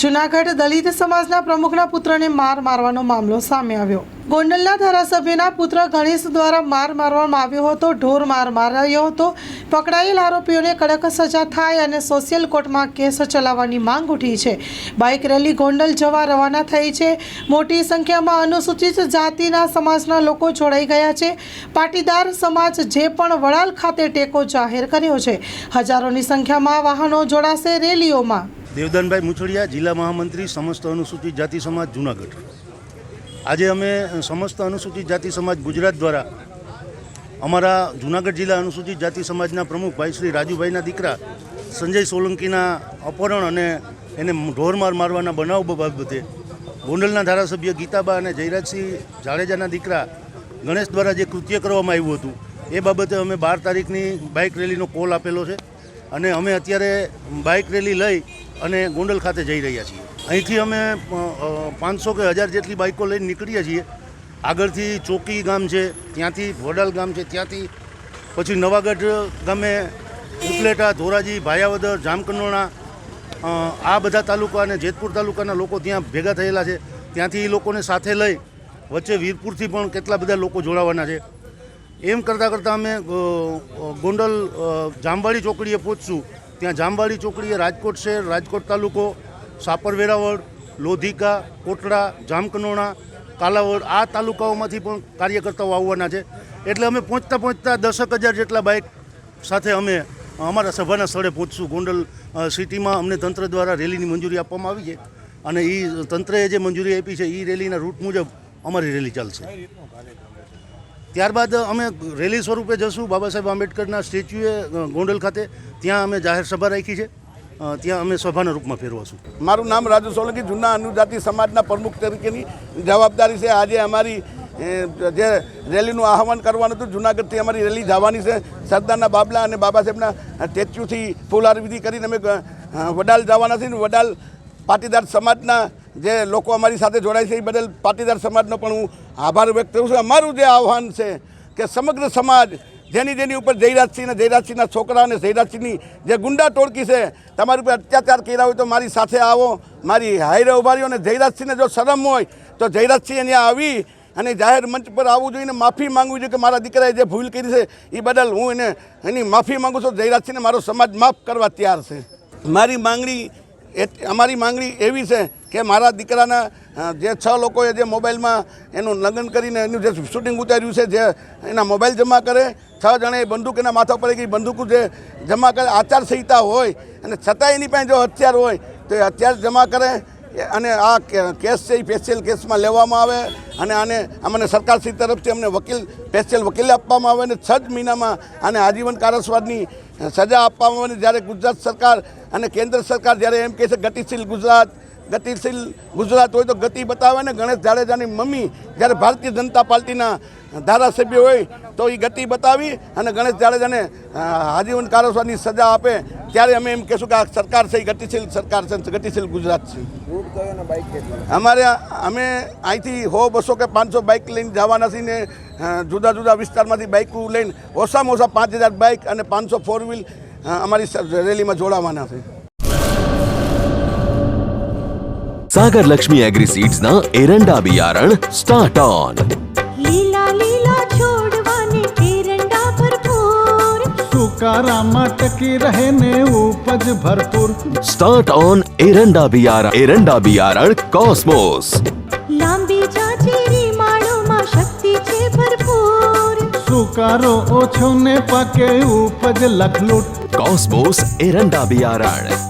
જુનાગઢ દલિત સમાજના પ્રમુખના પુત્રને માર મારવાનો મામલો સામે આવ્યો. ગોંડલના ધારાસભ્યના પુત્ર ગણેશ દ્વારા માર મારવામાં આવ્યો હતો, ઢોર માર મારાયો હતો. પકડાયેલ આરોપીઓને કડક સજા થાય અને સોશિયલ કોર્ટમાં કેસ ચલાવવાની માંગ ઉઠી છે. બાઇક રેલી ગોંડલ જવા રવાના થઈ છે. મોટી સંખ્યામાં અનુસૂચિત જાતિના સમાજના લોકો જોડાઈ ગયા છે. પાટીદાર સમાજ જે પણ વડાલ ખાતે ટેકો જાહેર કર્યો છે. હજારોની સંખ્યામાં વાહનો જોડાશે રેલીઓમાં. દેવદાનભાઈ મુછડિયા, જિલ્લા મહામંત્રી, સમસ્ત અનુસૂચિત જાતિ સમાજ, જુનાગઢ. આજે અમે સમસ્ત અનુસૂચિત જાતિ સમાજ ગુજરાત દ્વારા અમારા જુનાગઢ જિલ્લા અનુસૂચિત જાતિ સમાજના પ્રમુખ ભાઈ શ્રી રાજુભાઈના દીકરા સંજય સોલંકીના અપહરણ અને એને ઢોરમાર મારવાના બનાવ બાબતે ગોંડલના ધારાસભ્ય ગીતાબા અને જયરાજસિંહ જાડેજાના દીકરા ગણેશ દ્વારા જે કૃત્ય કરવામાં આવ્યું હતું, એ બાબતે અમે બાર તારીખની બાઇક રેલીનો કોલ આપેલો છે. અને અમે અત્યારે બાઇક રેલી લઈ અને ગોંડલ ખાતે જઈ રહ્યા છીએ. અહીંથી અમે પાંચસો કે હજાર જેટલી બાઇકો લઈને નીકળીએ છીએ. આગળથી ચોકી ગામ છે, ત્યાંથી વડાલ ગામ છે, ત્યાંથી પછી નવાગઢ ગામે ઉપલેટા, ધોરાજી, ભાયાવદર, જામકંડોણા આ બધા તાલુકા અને જેતપુર તાલુકાના લોકો ત્યાં ભેગા થયેલા છે. ત્યાંથી એ લોકોને સાથે લઈ વચ્ચે વીરપુરથી પણ કેટલા બધા લોકો જોડાવાના છે. એમ કરતાં કરતાં અમે ગોંડલ જામવાડી ચોકડીએ પહોંચશું. ત્યાં જામવાડી ચોકડીએ રાજકોટ શહેર, રાજકોટ તાલુકો સાપર વેરાવળ લોધિકા, કોટડા, જામકનોણા, કાલાવડ આ તાલુકાઓમાંથી પણ કાર્યકર્તાઓ આવવાના છે. એટલે અમે પહોંચતા પહોંચતા દસક હજાર જેટલા બાઇક સાથે અમે અમારા સભાના સ્થળે પહોંચશું. ગોંડલ સિટીમાં અમને તંત્ર દ્વારા રેલીની મંજૂરી આપવામાં આવી છે અને એ તંત્રએ જે મંજૂરી આપી છે એ રેલીના રૂટ મુજબ અમારી રેલી ચાલશે. ત્યારબાદ અમે રેલી સ્વરૂપે જશું બાબા સાહેબ આંબેડકરના સ્ટેચ્યુએ ગોંડલ ખાતે. ત્યાં અમે જાહેર સભા રાખી છે. ત્યાં અમે સભાના રૂપમાં ફેરવાશું. મારું નામ રાજુ સોલંકી, જૂના અનુજાતિ સમાજના પ્રમુખ તરીકેની જવાબદારી છે. આજે અમારી જે રેલીનું આહવાન કરવાનું હતું, જુનાગઢથી અમારી રેલી જવાની છે. સરદારના બાબલા અને બાબા સાહેબના સ્ટેચ્યુથી ફૂલહાર વિધિ કરીને અમે વડાલ જવાના છીએ. વડાલ પાટીદાર સમાજના જે લોકો અમારી સાથે જોડાય છે એ બદલ પાટીદાર સમાજનો પણ હું આભાર વ્યક્ત કરું છું. અમારું જે આહવાન છે કે સમગ્ર સમાજ જેની જેની ઉપર જયરાજસિંહ અને જયરાજસિંહના છોકરા અને જયરાજસિંહની જે ગુંડા ટોળકી છે, તમારી ઉપર અત્યાચાર કર્યા હોય તો મારી સાથે આવો. મારી હાઈરે રહ્યો અને જયરાજસિંહને જો શરમ હોય તો જયરાજસિંહ અહીંયા આવી અને જાહેર મંચ પર આવવું જોઈએ માફી માંગવી જોઈએ કે મારા દીકરાએ જે ભૂલ કરી છે, એ બદલ હું એને એની માફી માંગુ છું. જયરાજસિંહને મારો સમાજ માફ કરવા તૈયાર છે. મારી માંગણી અમારી માંગણી એવી છે કે મારા દીકરાના જે છ લોકોએ જે મોબાઈલમાં એનું લગ્ન કરીને એનું જે શૂટિંગ ઉતાર્યું છે, જે એના મોબાઈલ જમા કરે, છ જણે બંદૂક એના માથા પર ગઈ બંદૂકો જે જમા કરે, આચારસંહિતા હોય અને છતાં એની પાસે જો હથિયાર હોય, તો એ હથિયાર જમા કરે અને આ કેસ છે એ સ્પેશિયલ કેસમાં લેવામાં આવે અને આને અમને સરકારશ્રી તરફથી અમને વકીલ સ્પેશિયલ વકીલ આપવામાં આવે અને છ જ મહિનામાં આને આજીવન કારસવાદની સજા આપવામાં આવે જ્યારે ગુજરાત સરકાર અને કેન્દ્ર સરકાર જ્યારે એમ કહે છે ગતિશીલ ગુજરાત ગતિશીલ ગુજરાત હોય તો ગતિ બતાવે ને ગણેશ જાડેજાની મમ્મી જ્યારે ભારતીય જનતા પાર્ટીના ધારાસભ્ય હોય તો એ ગતિ બતાવી અને ગણેશ જાડેજાને આજીવન કારોસવાની સજા આપે, ત્યારે અમે એમ કહેશું કે આ સરકાર છે એ ગતિશીલ સરકાર છે, ગતિશીલ ગુજરાત છે. અમારે અમે અહીંથી હો બસો કે પાંચસો બાઇક લઈને જવાના છીએ ને જુદા જુદા વિસ્તારમાંથી બાઇક લઈને ઓછામાં ઓછા પાંચ હજાર બાઇક અને પાંચસો ફોર વ્હીલ અમારી રેલીમાં જોડાવાના છે. सागर लक्ष्मी एग्रीसीड्स ना एरंडा बियारण स्टार्ट ऑन લીલા લીલા છોડવાને એરંડા ભરપૂર સુકારામાં ટકી રહે ને ઉપજ ભરપૂર स्टार्ट ऑन एरंडा बियारण एरंडा बियारण कॉस्मोस લાંબી જાચેરી માળોમાં શક્તિ છે ભરપૂર સુકારો ઓછો ને પાકે ઉપજ લખલૂટ कॉस्मोस एरंडा बियारण